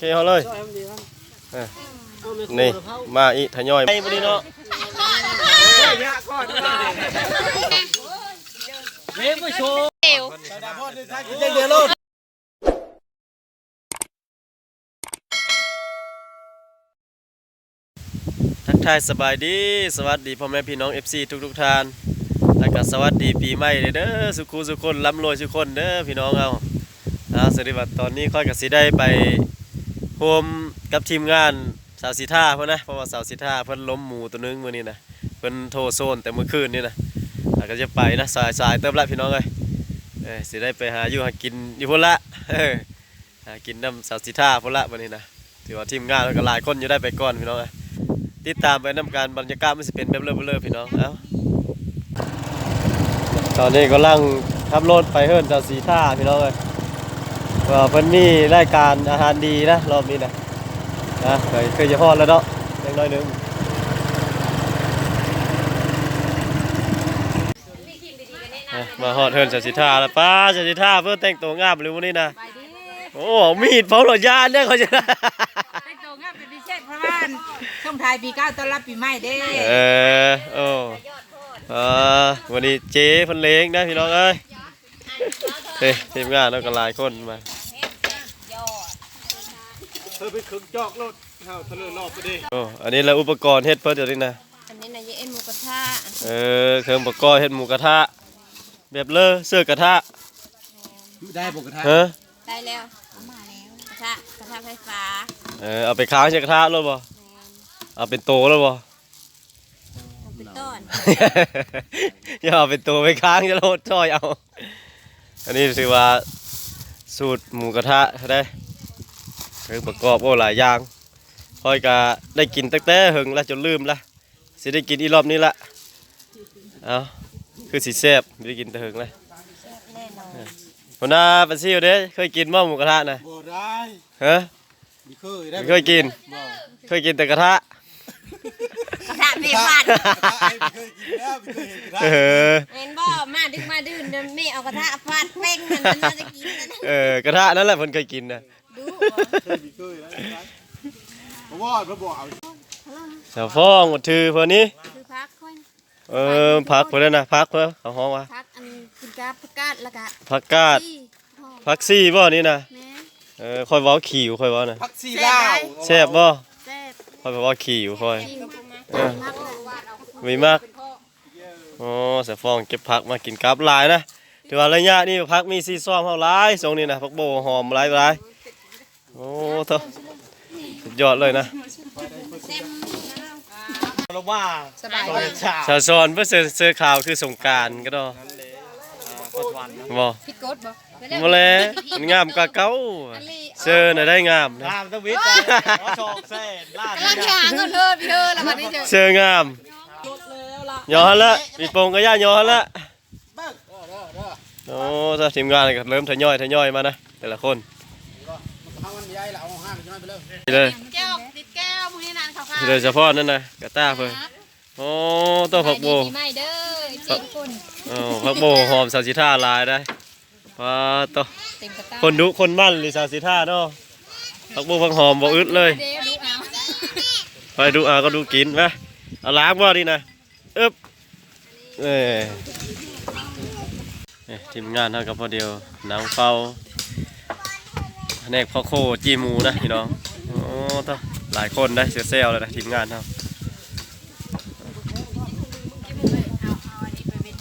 เคเอาเลยเออนี่มาอีทยอยไปบ่ดีเนาะทักทายสบายดี สวัสดีพ่อแม่พี่น้อง FC ทุกทุกๆท่าน แล้วก็สวัสดีปีใหม่เด้อสุขูสุขคนร่ำรวยสุขคนเด้อพี่น้องเอาอ่าสวัสดีบัดตอนนี้ค่อยก็สิได้ไป โฮมกับทีมงานสาวสีท่าเพิ่นนะเพราะว่าสาวสีท่าเพิ่อนล้มหมูตัวนึงมื้อนี้นะเพิ่อนโทรโซนแต่เมื่อคืนนี่นะแล้วก็จะไปนะสายสายๆเติมละพี่น้องเอ้ยเอ้ยสิได้ไปหาอยู่หากินอยู่พุ่นละเออหากินน้ำสาวสีท่าพุ่นละมื้อนี้นะถือว่าทีมงานก็หลายคนอยู่ได้ไปก่อนพี่น้องเอ้ยติดตามไปน้ำการบรรยากาศมันสิเป็นแบบเริ่มๆพี่น้องเอ้าตอนนี้กำลังขับรถไปเฮิร์นจากสีท่าพี่น้องเลย ว่าเพิ่นมีรายการอาหารดีนะรอบนี้นะนะเคยเคยจะพอดแล้วเนาะเล็กน้อยหนึงนะมาฮอดเฮิร์นจากสีท่าแล้วป้าจากสีท่าเพื่อแต่งตัวงามเลยวันนี้นะไปดิโอ้มีดเผาหลอดยานเนี่ยเขาจะไปโตงานเป็นพิเศษเพราะว่าช่วงท้ายปีเก้าต้อนรับปีใหม่เด้เออโอ้เออวันนี้เจ๊เพันเลงนะพี่น้องเอ้ยเฮ้ยทีมงานเราก็หลายคนมาเธอไปคึกจอกรถเฮาทะเลรอบไปดิโอ้อันนี้เราอุปกรณ์เฮ็ดเพิ่นเดี๋ยวนี้นะอันนี้นะยายเอ็นหมูกระทะเออเครื่องอุปกรณ์เฮ็ดหมูกระทะแบบเลอเสื้อกระทะได้ปกติเฮ้ได้แล้วเอามาแล้วกระทะกระทะไฟฟ้าเออเอาไปค้างใส่กระทะแล้วบ่เอาเป็นโตแล้วบ่เอาไปต้อนอย่าเอาเป็นโตไปค้างจะโลดช่อยเอาอันนี้ถือว่าสูตรหมูกระทะได้เครื่องประกอบโอ้หลายอย่างค่อยก็ได้กินตั้งแต่หึงแล้วจนลืมละสิได้กินอีรอบนี้ละเอาคือสีแซ่บไม่ได้กินแต่หึงเลยแน่นอนหัวหน้าปันซิวเด้เคยกินบ่หมูกระทะนะบ่ได้ฮะมีเคยได้เคยกิน เคยกินแต่กระทะกระทะไม่ฟาดเคยกินแล้วไม่เคยเห็นได้เออเห็นบ่มาดึกมาดื่นเดี๋ยวแม่เอากระทะฟาดเป้งนั่นมันน่าจะกินนั่นนะเออกระทะนั่นแหละเพิ่นเคยกินนะดู เคยมีเคยแล้วเพราะว่าพระบอกเอาสาวฟ้องหมดถือเพิ่นนี้คือพักค่อยเออพักเพิ่นนั่นนะพักเพิ่นเขาฮ้องว่าพักอันกินกาบกาดแล้วก็ผักกาดที่ห่อผักซี่บ่นี่นะแม่เออค่อยเว้าขี่อยู่ค่อยเว้านะพักซีล่าวแซ่บบ่แซ่บค่อยไปเว้าขี่อยู่ค่อยที่เออพักเลยมีมากอ๋อสาวฟ้องเก็บผักมากินกับหลายนะถือว่าระยะนี้ผักมีซีซ้อมเฮาหลายทรงนี้นะผักโบหอมหลายหลาย โอ้เถอะสุดยอดเลยนะเราว่าสบายตอนเช้าสาวสอนเพื่อเสื้อเสื้อขาวคือสงกรารก็ดอกดวันบ่พิดกดบ่มาแล้วมันงามกว่าเก่าเสื้อน่ะได้งามนะตามตะวิทย์ขอโชคเส้นลาดกำลังหาเงินเธอพี่เธอแล้ววันนี้เจอเสื้องามยอหันละมีโปงก็ย่ายอหันละโอ้ถ้าทีมงานก็เริ่มทยอยทยอยมานะแต่ละคน เลยเลยแก้วติดแก้วมื้อนี้นานเขาค่ะเลยเฉพาะนั่นนะกระต้าเพิ่นโอ้ตัวผักโบปีใหม่เด้อเจ็ดคนโอ้ผักโบหอมสาวสิท่าลายได้ว้าตัวเต็มกระคนดุคนมั่นหรือสาวสิท่าเนาะผักโบผักหอมบ่อึดเลยเดี๋ยวดูเอาไปดูอ่าก็ดูกินไหมเอาล้างบ่าดีนะอึ๊บเอ้ยเอ้ยทีมงานเท่ากับพอเดียวนางเฝ้าแผนกพ่อโคจีมูนะพี่น้อง ต้องหลายคนได้เสียเซลเลยนะทีมงานเท่า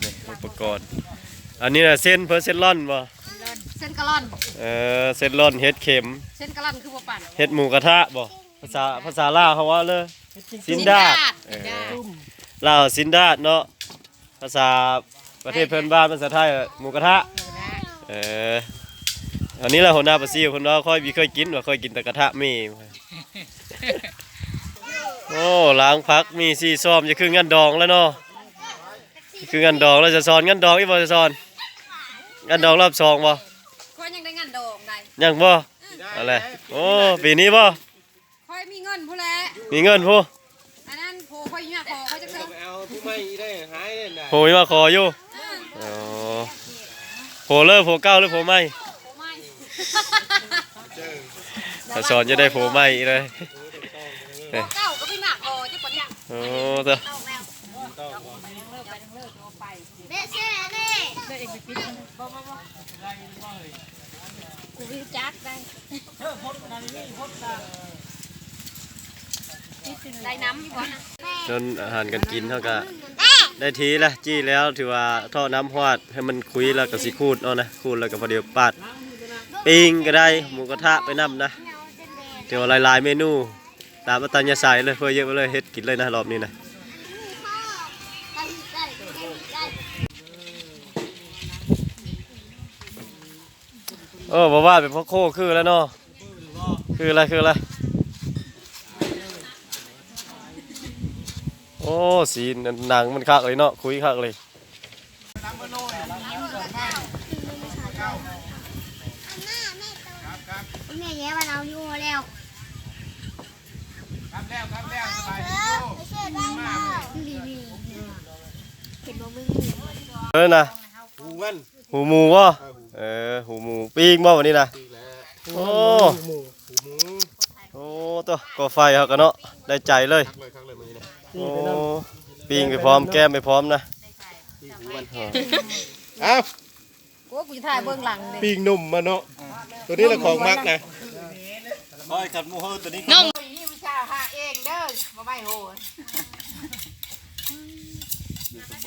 นี่อุปกรณ์ อันนี้นะเส้นเพิ่นเส้นร่อนบ่เส้นกะล่อนเออเส้นร่อนเฮ็ดเข็ม เส้นกะล่อนคือบ่ปั่นเฮ็ดหมูกระทะบ่ภาษาภาษาลาวเขาว่าเลยซินดาดเออลาวซินดาดเนาะภาษาประเทศเพื่อนบ้านภาษาไทยอะหมูกระทะเออ อันนี้แหละหัวหน้าปลาซิวคนว่าค่อยมีเคยกินว่าเคยกินแต่กระทะมีโอ้ล้างพักมีซีซ้อมจะคืองานดองแล้วเนาะคืองานดองแล้วจะสอนงานดองอีบ่จะสอนงานดองรอบสองบ่ค่อยยังได้งานโด่งได้ยังบ่อะไรโอ้ปีนี้บ่ค่อยมีเงินผู้แลมีเงินผู้อันนั้นโผค่อยเนี่ยขอค่อยจะเกินเอาผู้ไม่ได้หายได้นะโหยมาขออยู่อ๋อโหเลิกโหเก้าหรือโหไม่ไม่โสะสอนจะได้โผล่ใหม่เลยเก้าก็พี่หมากโอ้จะปนเนี่ยโอ้ตัวเอาแล้วเด็ดแซ่เด้กูวิจักได้ได้น้ำอยู่บ่นะจนอาหารกันกินเท่ากับได้ทีละจี้แล้วถือว่าท่อน้ำหวาดให้มันคุยแล้วก็สิคูดเอานะคูดแล้วก็พอเดียวปาด ปิ้งก็ได้หมูกระทะไปนํนะเดี๋ยวหลายๆเมนู ตามอัตยาศัยเลยเพื่อเยอะไปเลยเฮ็ดกินเลยนะรอบนี้นะโอ้บอกว่าเป็นพ่อโคคือแล้วเนาะคืออะไรคืออะไรโอ้สีหนังมันคักเลยเนาะคุยคักเลย แม่แย่มาเราอยู่แล้ว ครับแล้วครับแล้วสบายดี ไม่ใช่ได้มาดีดีเห็นบ่มึง เออนะหูมันหูหมูวะเออหูหมูปิ้งบ่วันนี้นะอีกแล้วโอ้หูหมูโอ้ตัวก่อไฟเขากันเนาะได้ใจเลยคักเลยคักเลยมือนี้โอ้ปิ้งไปพร้อมแก้มไปพร้อมนะเอ้ากูกูจะถ่ายเบื้องหลังเลยปีงหนุ่มมาเนาะตัวนี้แหละของมักนะร้อยขัดมูเฮตัวนี้นี่วิชาหาเองเด้อบ่ไม่โหไป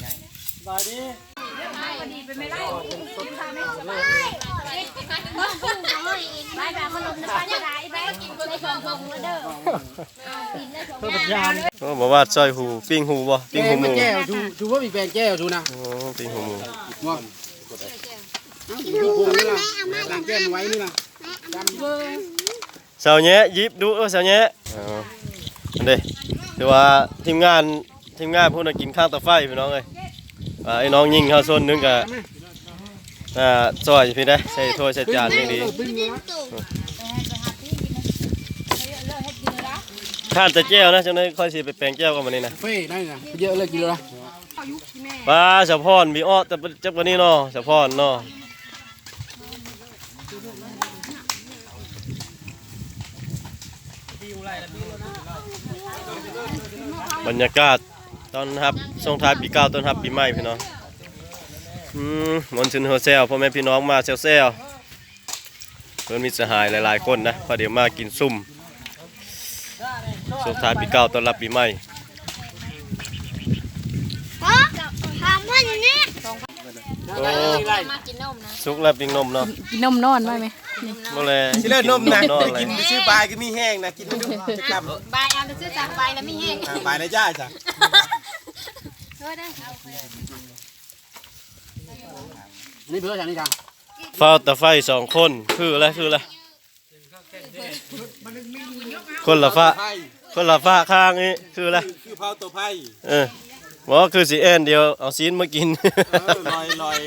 แบบขนมน้ำปลาเนี่ยได้ไปกินในสองพงแล้วเด้อกินได้สองอย่างโอ้บอกว่าซอยหูปิ้งหูบ่ปิ้งหูหมูแก้วชูชูว่ามีแฟนแก้วชูนะโอ้ปิ้งหูหมูง่วงชูพวงนี่ล่ะหลังแก้มไว้นี่ล่ะสาวแย่ยิบดูเออสาวแย่อ๋ออันเด้ถือว่าทีมงานทีมงานพูดน่ะกินข้าวตะไฟพี่น้องเอ้ยอ่า ไอ้น้องยิงข้าวส้นนึงกะอ่าซอยพี่ได้ใส่ถ้วยใส่จานอย่างดีข้านแต่แก้วนะจังได๋ค่อยสิไปแปลงแก้วกันมื้อนี้นะเฟ่ได้นะเยอะเลยกิโลละปลาสะพอนมีอ้อแต่จักวันนี้เนาะสะพอนเนาะบรรยากาศ ตอนรับส่งท้ายปีเก่าต้อนรับปีใหม่พี่น้องอืมมอนซึนโฮเซลพ่อแม่พี่น้องมาเซลเซลเพื่อนมีสหายหลายๆคนนะพอเดี๋ยวมากินซุ่มส่งท้ายปีเก่าต้อนรับปีใหม่ทำมันนี่โอ้มากินนมนะสุกแล้วปิ้งนมเนาะกินนมนอนไว้ไหมบ่แลสิเลิศนมนะนอนเลยกินไปซื้อปลาก็มีแห้งนะกินไม่ดูจะกลับใบเอาไปซื้อจากใบแล้วไม่แห้งอ่าไปเลยจ้าจ้ะ ได้นี่เพื่อฉันนี่จังเฝ้าตะไฟสองคนคืออะไรคืออะไรคนละฟ้าไผ่คนละฟ้าข้างนี้คืออะไรคือเผาตัวไผ่เออบอกว่าคือสีแอนเดียวเอาซีนมากินลอยลอย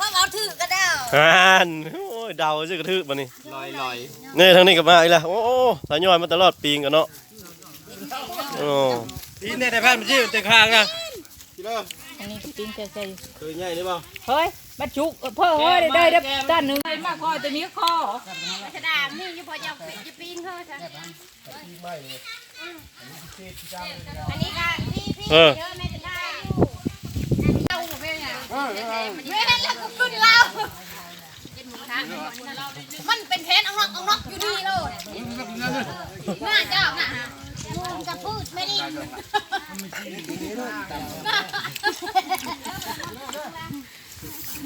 ว่าเอาถือก็ได้ฮานโอ้ยเดาชื่อกระทืบมานี่ลอยลอยนี่ทางนี้ก็มาอีกแล้วโอ้โอ้สายย่อยมาตลอดปีงกันเนาะโอ้ ปีนในแต่พันมันชื่อแต่ข้างนะสิเลิศอันนี้ปิ้งใส่ใส่เคยใหญ่หรือเปล่าเฮ้ยบัดจุกเพ่อเฮ้ยได้ได้ด้านหนึ่งมาคอตัวนี้คอกระดาษนี่อยู่พอจะจะปิ้งเฮ้ยจ้ะอันนี้ก็พี่พี่เยอะแม่จะได้อยู่เราแม่เนี่ยแม่แล้วก็ขึ้นเรามันเป็นเพนเอานอกเอานอกอยู่นี่เลยน่าเจ้าน่ะ มึงจะพูดไม่ได้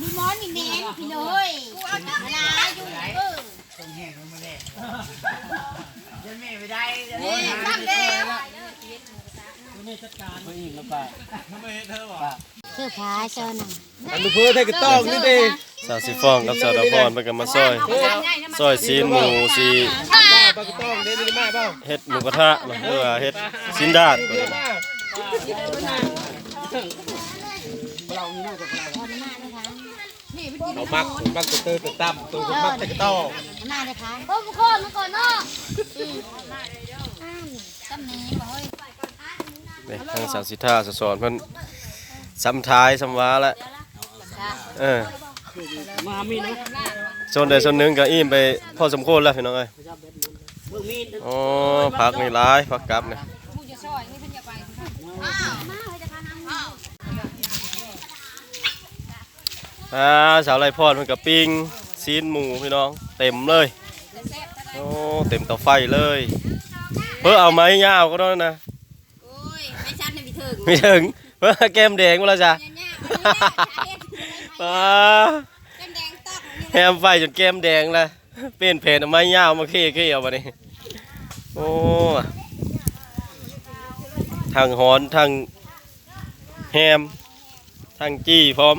มีมอนอีแน่พี่เลยเวลาอยู่เออนี่ทำแล้วเสื้อผ้าเสื้อหนังอันดูเพื่อให้กระต้องนี่ดิสาวสีฟองกับสาวดาวพรไปกันมาซอยซอยซีนหมูสี ปลากระต้องเด้นี่มาเปล่าเฮ็ดหมูกระทะหรือว่าเฮ็ดซินดาดก็ได้เรามักมักตัวเตอร์ตัวตั้มตัวมักแต่กระต้องมาเลยค่ะโอ้บุคคลมาก่อนเนาะจำนี้บ่เฮ้ยนี่ทางสาวสิท่าสะสอนเพิ่นซ้ำท้ายซ้ำว้าแล้วเออมามีนะโซนใดโซนหนึ่งก็อิ่มไปพอสมควรแล้วพี่น้องเอ้ย เบิ่งมีดโอ้พักนี่ร้ายพักกลับเนี่ยผู้จะช่วยนี่เพิ่นจะไปอ่าสาวไรพอดมันกับปิ้งซีนหมูพี่น้อง เต็มเลยโอ้เต็มเตาไฟเลย เพื่อเอาไม้ยาวก็ได้นะโอ้ยไม่ชัดในพิถึงไม่ถึงเพื่อแก้มแดงมาแล้วจ้ะเนี่ยอ่าเป็นแดงตอกแฮมไฟจนแก้มแดงเลย เป็นเพนไม้ยาวมาเคี่ยๆเอาไปนี่โอ้ทางหอนทางแฮมทางจี้พร้อม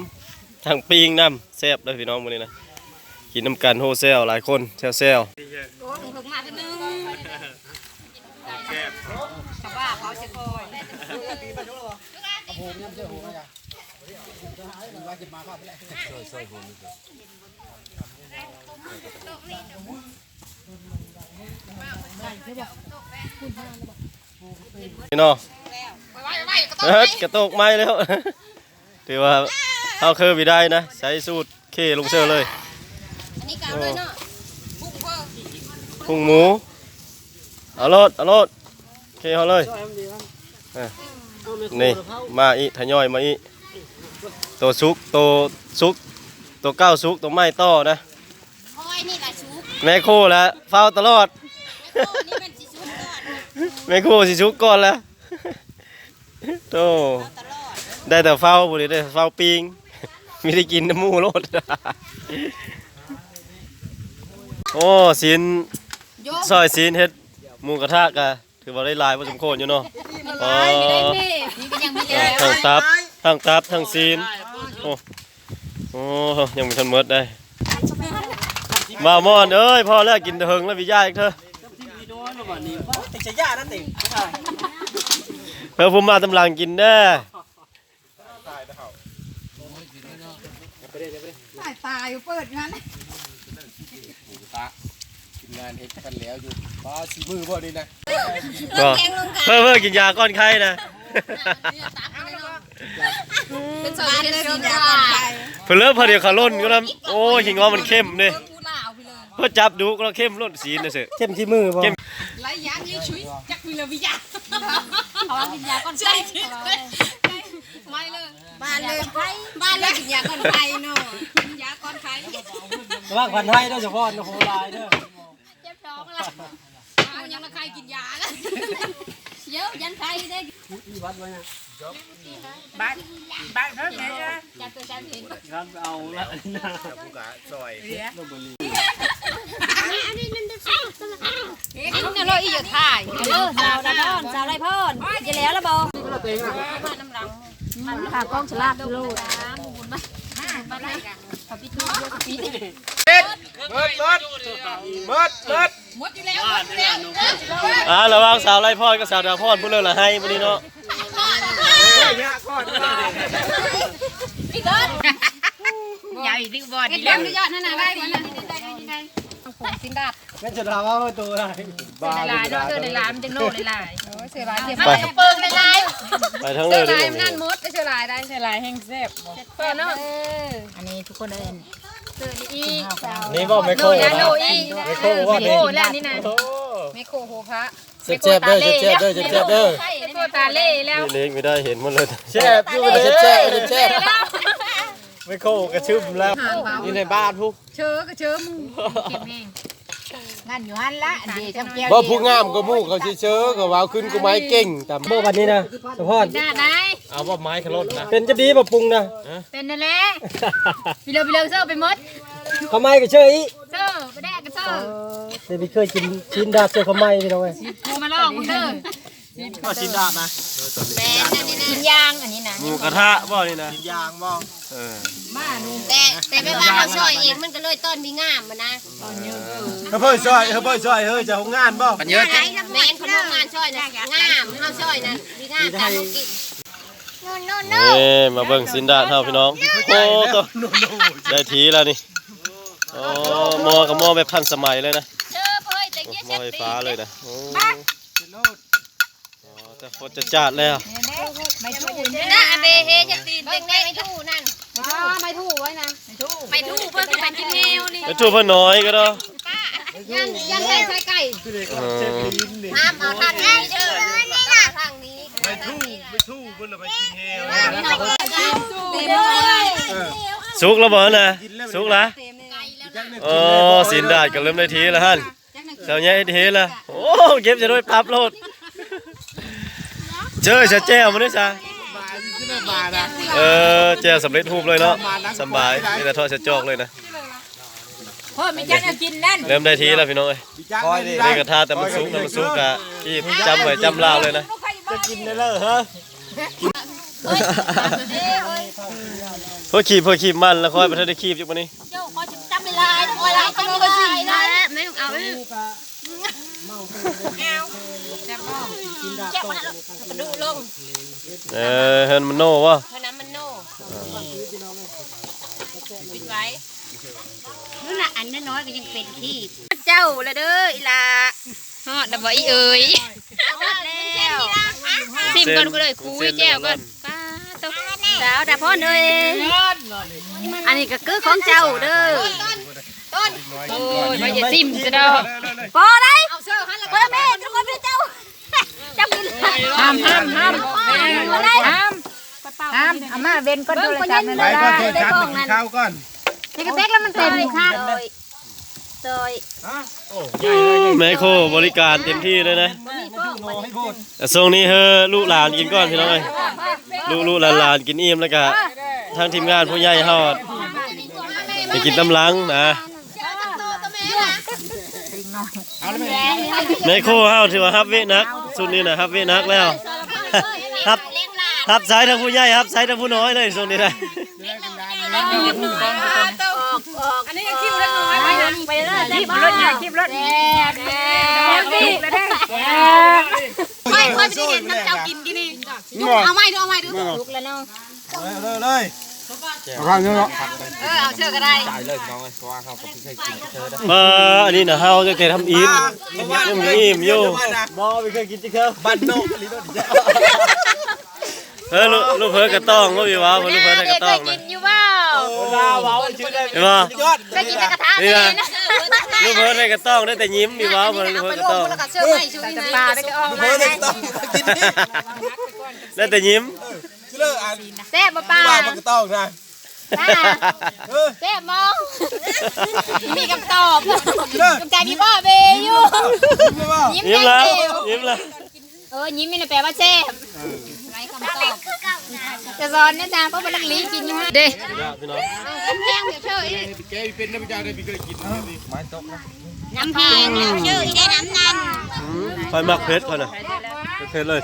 ทางปิ้งน้ำแซ่บเลยพี่น้องมื้อนี้นะกินน้ำกันโฮเซลหลายคนแซวโอ้ยถึงมากั นนึงชาวบ้านาะคอยๆพี่น้องไว้ไว้ก็ต้เอิ้นกระตกไม้แล้วถือว่าเอาคือวิได้นะ ใช้สูตรเคลงเซอร์เลยอันนี้เก่าเลยเนาะพุ่งเพิ่มพุงหมูเอาโลดเอาโลดเคเอาเลยนี่มาอีทยอยมาอีตัวซุกตัวซุกตัวก้าวซุกตัวไม้ต่อนะ แม่โคแล้วเฝ้าตลอดไม่โคนี่มันสิชุบก่อนแม่โคสิซุกก่อนแล้วโตเอาตลอดได้แต่เฝ้าบุรีได้แต่เฝ้าปิงไม่ได้กินน้ำมูโลด โอ้สินโยกซอยสินเฮ็ดหมูกระทะกะถือว่าได้หลายพอสมควรอยู่เนาะอ๋อนี่นี่ก็ยังไม่เอได้อทั้งตับทั้งตับทั้งซีนโอ้โอ้ยังมีทันหมดได้ มามอนเอ้ยพอแล้วกินเถิงแล้วพี่ย่าอีกเถอะมีน้อยแล้วบัดนี้ติดจะยานั่นติงเพื่อผมมาตำลังกินแน่ตายตายอยู่เปิดงั้นกินงานเฮ็ดกันแล้วอยู่ป้าสีมือบ่นี่นะก็เพื่อเพื่อกินยาก้อนไข้นะเป็นสารเลยสีดาเพื่อเลิกพอเดียวขาล่นก็แล้วโอ้ยหิงว่ามันเข้มเนี่ย กูลาวไปเลยเพื่อจับดูก็แล้วเข้มล่นสีนะเสือเข้มที่มือบ่เข้มไรยางยิ่งชุยจักมีเลยวิญญาณเขาว่ากินยาก่อนไข้ไม่เลยบ้านเลยบ้านเลยกินยาก่อนไข้เนาะกินยาก่อนไข้ระวังพันให้เด้อเฉพาะโคลายเด้อเจ็บท้องละเอายังละใครกินยาละเยอะยันไข้ได้มีวัดไว้นะบ้านบ้านเพิ่มไงจ๊ะยาตัวจานเห็นครับเอาละอันนี้นะผู้กะซอย อันนี้เราอีอยู่ถ่ายเออสาวดาพอนสาวไรพอนจะแล้วละบอมาน้ำรังขากล้องฉลาดดูโลดบุญมามาได้กันขอพี่ทูเยอะกับพี่เบิดเบิดเบิดเบิดเบิดหมดอยู่แล้วหมดอยู่แล้วอ่าระหว่างสาวไรพอดกับสาวดาวพอดพูดเรื่องละให้วันนี้เนาะพี่เกิดใหญ่ดิบอดเห็ดีนแล้แล้ววยอดนั่นน่ะได้ได้ ได้ได้ได้สินดาบงั้นจะถามว่าประตูอะไรบ้าลายเนาะเธอในร้านมันจะโน่ในลายเสือลายเทียมไปเปิงในลายไปทั้งเลยดินั่นมดเสือลายได้เสือลายแห้งแซ่บเปิดเนาะอันนี้ทุกคนเอินอีสาวนี่บอกไม่โคโนแล้วโนอีไม่โคว่าโนนี่แล้วนี่นะโอ้ไม่โคโหพระเจ็บเจ็บเด้อเจ็บเจ็บเด้อเจ็บเจ็บเด้อไม่โคตาเล่แล้วนี่เล็กไม่ได้เห็นหมันเลยแซ่บอยู่เลยแซ่บแซ่บ ไม่โคกระชึมแล้วนี่ในบ้านผู้เชื้อก็เชื้อมึงเก็บเองงานอยู่หันละเดี๋ยวจำเกียวบ่ผู้งามก็มู่เขาสิเชื้อก็ว่าขึ้นก็ไม้เก่งแต่เมื่อวันนี้นะเฉพาะหน้าไหนเอาว่าไม้ขลดนะเป็นจะดีปรับปรุงนะเป็นนั่นแหละพี่เลวพี่เลวเสื้อไปมดเขาไม่ก็เชื่ออีเสื้อไปแดกกันเสื้อแต่พี่เคยกินชิ้นดาบเสื้อเขาไม่พี่น้องเอ้ยกูมาลองมึงเด้อ ก็ชิ้นดาบนะแม่อันนี้นะกินยางอันนี้นะหมูกระทะบ่นี่นะยางบ่เออแต่แต่ไม่ว่าเขาช่วยเองมันก็เลยต้นมีงามมันนะเฮ้ยเพิ่นซอยเฮ้ยเพิ่นซอยเฮ้ยจะของงานบ่ปัญญาแม่นคนทำงานช่วยนะงามเขาช่วยนะมีงามตามกินนี่มาเบิ่งสินดาเท่าพี่น้องโอ้ตัวได้ทีแล้วนี่โอ้หมอกับหมอแบบทันสมัยเลยนะเจอเพื่อแต่โอ้เกี้ยหมอเช็ดไฟตีฟ้าเลยนะโอ้อ๋อ แต่ฝนจะจัดแล้วไม่ถูกนะอาเบเฮจะตีเด็กแม่ไม่ถูกนั่นไม่ถูกไว้นะไม่ถูกไม่ถูกเพื่อนไปกินเฮวนี่ไอ้ทูเพิ่นน้อยก็ได้ยันยันใส่ใส่ไก่ห้ามเอาทางนี้เด้อนี่ล่ะทางนี้ไปทู่ไปทู่เพิ่อนไปกินเฮลเต็มเลยสุกแล้วบ่นะสุกและโอ้สินดาดก็เริ่มได้ทีแล้วหั่นเจ้าใหญ่ทีละโอ้เก็บจะด้วยปั๊บโลด เจอจะแจ้วมันด้วยจ้ะบาทขึ้นมาบาทอะเออแจ้วสำเร็จรูปเลยเนาะสำบายมีแต่ทอดจะจอกเลยนะเพิ่มมีจังเอากินนั่นเริ่มได้ทีแล้วพี่น้องเอ้ยคอยดินี่กระทาแต่มันสุกนะมันสุกกะที่จำไว้จำลาวเลยนะจะกินได้เลยฮะเพื่อขีบเพื่อขีบมันแล้วค่อยไปเธอได้ขีบอยู่ปะนี่เจ้าขอจำเวลาเวลาจำเวลานะไม่ต้องเอา เจ็บมาแล้วกระดูลงเออเฮินมันโน่วะเพราะน้ำมันโน่ปิดไว้นู่นน่ะอันน้อยๆก็ยังเป็นที่ เจ้าละเด้ออีลาฮอดดับอีเอ๋ยฮอดแล้วซิมก่อนก็เลยคุยแจ้วก่อนป้าตกสาวดาพ่อเลยอันนี้ก็คือของเจ้าเด้อต้นโอ้ยมาอย่าซิมจะดอกพอได้ เอาเสื้อหันละเพื่อแม่ทุกคนเจ้าเจ้ากินห้ามห้ามห้ามอะไรห้ามห้ามอาม่าเว้นก็โทรศัพท์นั่นไปแหละก็โทษชัดไปกินข้าวก่อนนี่ก็เซ็กแล้วมันเต็มค่ะซอยแมคโครบริการเต็มที่เลยนะให้พูดแต่ทรงนี้เฮอลูกหลานกินก่อนพี่น้องเอ้ยลูกลูกหลานหลานกินอิ่มแล้วก็ทางทีมงานผู้ใหญ่เฮาไปกินตำลังนะ เอาแล้วไหมแมคโครเฮาถือว่าฮับเวนักสุดนี้นะฮับเวนักแล้วฮับฮับซ้ายทางผู้ใหญ่ฮับซ้ายทางผู้น้อยเลยสุดนี้นะอันนี้คิวเล็กน้อยไปเลยคิวรถเนี่ยคิวรถแซ่บแซ่บแซ่บเลยไม่ค่อยไม่ได้เห็นน้ำเจ้ากินกินนี่เอาไม่ดูเอาไม่ดูลุกแล้วเนาะเลย เลยเอาข้าวเนื้อเออเอาเชือกก็ได้มาอันนี้นะเฮาจะแต่ทำอิ่มยังมีอิ่มอยู่บ่ไม่เคยกินจิ๊กเกอร์บ้านนอกลิโดดิเออลูกลูกเพิ่นกระต้องก็มีว้าวเพิ่นลูกเพิ่นได้กระต้องกินะนอยู่เปล่าลาเว้าชื่อได้เห็นบ่ยอดเคยกินแต่กระทะนี่เลยนะนะลูกเพิ่นได้กระต้องได้แต่ยิ้มมีว้าวเพิ่นลูกเอาเพิ่ไปนกลระวกต้องแล้วก็เชือกไม่ชูนี่ปลาได้ก็ออกเพิ่มานได้ต้องกินนี่ได้แต่ยิ้มชื่อเลิกอ่านแซ่บป่ะป้าว่ามันก็ต้องนะ เออแซ่บมองมีคำตอบเลิกกำใจมีพ่อเบยอยู่ไม่ว่ายิ้มยิ้มได้แล้วเดียวยิ้มแล้วเออยิ้มนี่แปลว่าแซ่บไรคำตอบจะสอนเนี่ยจ้าเพราะเป็นลักลีกินอยู่เด้พี่น้องน้ำแพงเชื่อแกเป็นนักวิจารณ์ได้พี่เคยกินไม้ตกนะน้ำแพงชื่ออีได้น้ำนันคอยมักเพชรก่อนน่ะเพชรเลย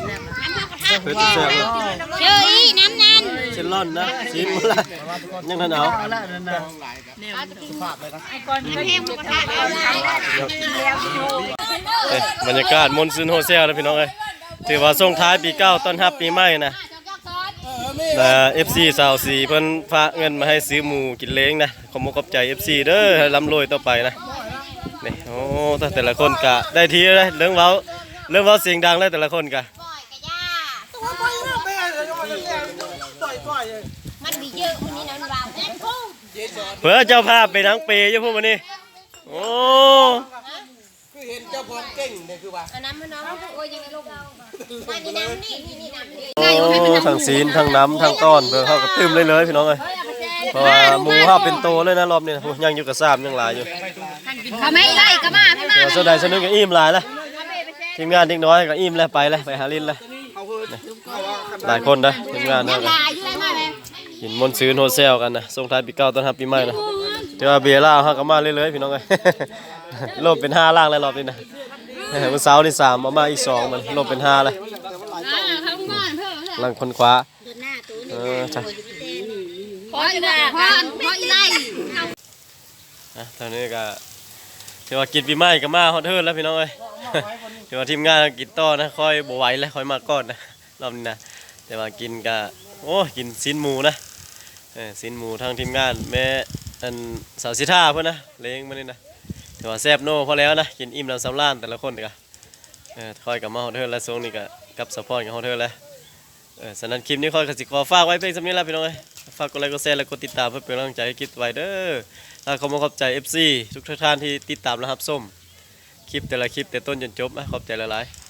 เชรแซ่บเลยชื่ออีน้ำนันเชนล่อนนะชิมละยังทันเอาน้ำแพงหมูกระทะเอ้ยบรรยากาศมนซึนโฮเซลนะพี่น้องเอ้ยถือว่าส่งท้ายปีเก้าต้อนรับปีใหม่นะแต่เอฟซีสาวสีเพิ่นฝากเงินมาให้ซื้อหมูกินเล้งนะขอบคุณขอบใจเอฟซีเด้อให้ร่ำรวยต่อไปนะนี่โอ้แต่แต่ละคนกะได้ทีเลยเรื่องเว้าเรื่องเว้าเสียงดังเลยแต่ละคนกะ มันมีเยอะคนนี้นะมันวาง เพื่อเจ้าภาพไปนังเปย์อยู่พวกมันนี่โอ้คือเห็นเจ้าของเก่งเนี่ยคือว่าเอาน้ำมาน้องโอ้ยยังไม่ลงมานี่น้ำนี่นี่นี่น้ำนี่โอ้ทั้งศีลทั้งน้ำทั้งต้อนเพื่อเข้ากับตึมเลยเลยพี่น้องเอ้ยเพราะว่าหมูเข้าเป็นโตเลยนะรอบนี้นะโอ้ยังอยู่กับซ้ำยังหลายอยู่เขาไม่ไล่ก็มาพี่มาเดี๋ยวโซดาสนึกก็อิ่มหลายแล้วทีมงานเด็กน้อยก็อิ่มแล้วไปแล้วไปหาลินแล้วหลายคนนะทีมงานนะ กินมนซื้อโฮเซลกันนะส่งท้ายปีเก่าต้อนรับปีใหม่นะเดี๋ยวาเบียร์ล่าเฮาก็มาเรื่อยๆพี่น้องเอ้ยรวมเป็นห้าล่างแล้วรอบนี้นะวันเสานี่สามมามาอีกสองมันรวมเป็นห้าเลยหลังคนคว้าเออจ้ะพออีไล่พอพออีไล่อะตอนนี้ก็ถือว่ากินปีใหม่ก็มาฮอตเทิร์แล้วพี่น้องเอ้ยถือว่าทีมงานกินต่อนะค่อยบ่ไหวแล้วค่อยมาก่อนนะรอบนี้นะแต่ว่ากินก็โอ้กินซินหมูนะ เออซินหมูทางทีมงานแม่อันสาวสิท่าเพื่อนนะเลี้ยงมานี่นะถือว่าแซ่บโน่พอแล้วนะกินอิ่มแล้วสำราญแต่ละคนก็เออคอยกับมาฮอเทิร์แล้วช่วงนี้ก็กับสปอร์ตกับฮอเทิร์แล้วเออสำนันคลิปนี้คอยกับสิขอฝากไว้เพียงสำนี้แล้วพี่น้องเอ้ฝากกดไลค์กดแชร์และกดติดตามเพื่อเป็นกำลังใจให้คลิปไว้เด้อแล้วขอมาขอบใจ FC ทุกท่านที่ติดตามและรับชมคลิปแต่ละคลิปแต่ต้นจนจบนะขอบใจหลายๆ